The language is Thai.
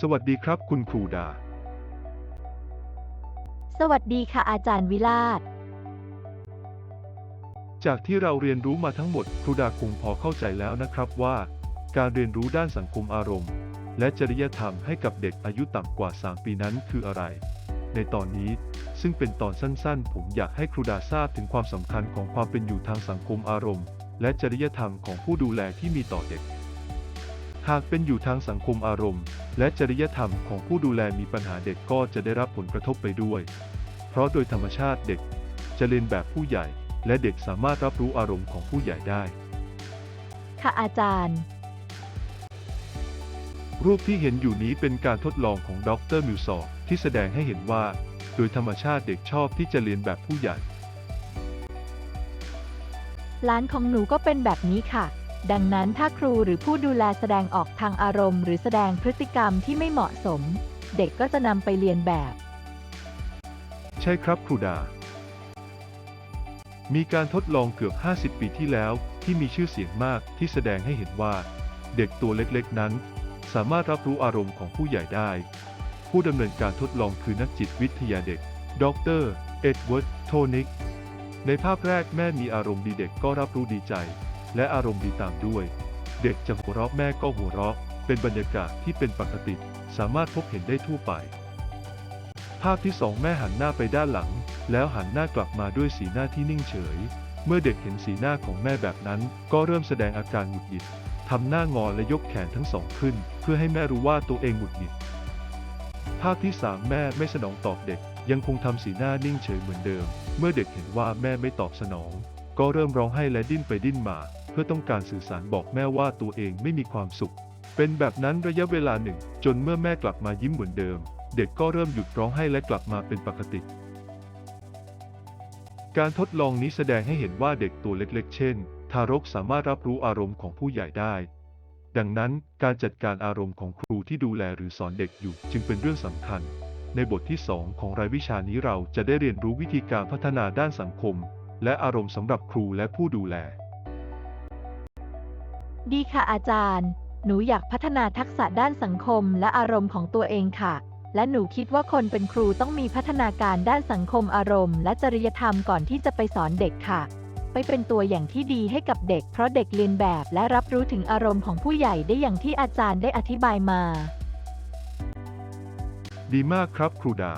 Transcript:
สวัสดีครับคุณครูดา สวัสดีค่ะอาจารย์วิลาศจากที่เราเรียนรู้มาทั้งหมดครูดาคงพอเข้าใจแล้วนะครับว่า การเรียนรู้ด้านสังคมอารมณ์ และจริยธรรมให้กับเด็กอายุต่ำกว่า 3 ปีนั้นคืออะไร ในตอนนี้ซึ่งเป็นตอนสั้นๆ ผมอยากให้ครูดาทราบถึงความสำคัญของความเป็นอยู่ทางสังคมอารมณ์ และจริยธรรมของผู้ดูแลที่มีต่อเด็ก หากเป็นอยู่ทางสังคมอารมณ์ และจริยธรรมของผู้ดูแลมีปัญหาเด็กก็จะได้รับผลกระทบไปด้วย เพราะโดยธรรมชาติเด็กจะเรียนแบบผู้ใหญ่ และเด็กสามารถรับรู้อารมณ์ของผู้ใหญ่ได้ ค่ะอาจารย์ รูปที่เห็นอยู่นี้เป็นการทดลองของดรมิวซอร์ที่แสดงให้เห็นว่า โดยธรรมชาติเด็กชอบที่จะเรียนแบบผู้ใหญ่ ร้านของหนูก็เป็นแบบนี้ค่ะ ดังนั้นถ้าครูหรือผู้ดูแลแสดงออกทางอารมณ์ หรือแสดงพฤติกรรมที่ไม่เหมาะสม เด็กก็จะนำไปเรียนแบบ ใช่ครับครูดา มีการทดลองเกือบ 50 ปีที่แล้ว ที่มีชื่อเสียงมากที่แสดงให้เห็นว่า เด็กตัวเล็กๆนั้น สามารถรับรู้อารมณ์ของผู้ใหญ่ได้ ผู้ดำเนินการทดลองคือนักจิตวิทยาเด็ก ดร เอ็ดเวิร์ด โทนิก ในภาพแรกแม่มีอารมณ์ดีเด็กก็รับรู้ดีใจ และอารมณ์ดีตามด้วย เด็กจะหัวเราะแม่ก็หัวเราะ เป็นบรรยากาศที่เป็นปกติ สามารถพบเห็นได้ทั่วไป ภาพที่สองแม่หันหน้าไปด้านหลัง แล้วหันหน้ากลับมาด้วยสีหน้าที่นิ่งเฉย เมื่อเด็กเห็นสีหน้าของแม่แบบนั้น ก็เริ่มแสดงอาการหงุดหงิดทำหน้างอและยกแขนทั้งสองขึ้น เพื่อให้แม่รู้ว่าตัวเองหงุดหงิดภาพที่สามแม่ไม่สนองตอบเด็ก ยังคงทำสีหน้านิ่งเฉยเหมือนเดิม เมื่อเด็กเห็นว่าแม่ไม่ตอบสนอง ก็เริ่มร้องไห้และดิ้นไปดิ้นมา เพื่อต้องการสื่อสารบอกแม่ว่าตัวเองไม่มีความสุข เป็นแบบนั้นระยะเวลาหนึ่ง จนเมื่อแม่กลับมายิ้มเหมือนเดิม เด็กก็เริ่มหยุดร้องไห้และกลับมาเป็นปกติ การทดลองนี้แสดงให้เห็นว่าเด็กตัวเล็กๆ เช่น ทารกสามารถรับรู้อารมณ์ของผู้ใหญ่ได้ ดังนั้นการจัดการอารมณ์ของครูที่ดูแลหรือสอนเด็กอยู่จึงเป็นเรื่องสำคัญในบทที่ 2 ของรายวิชานี้เราจะได้เรียนรู้วิธีการพัฒนาด้านสังคม และอารมณ์สำหรับครูและผู้ดูแล ดีค่ะอาจารย์ หนูอยากพัฒนาทักษะด้านสังคมและอารมณ์ของตัวเองค่ะ และหนูคิดว่าคนเป็นครูต้องมีพัฒนาการด้านสังคมอารมณ์ และจริยธรรมก่อนที่จะไปสอนเด็กค่ะ ไปเป็นตัวอย่างที่ดีให้กับเด็ก เพราะเด็กเรียนแบบและรับรู้ถึงอารมณ์ของผู้ใหญ่ได้อย่างที่อาจารย์ได้อธิบายมา ดีมากครับครูดา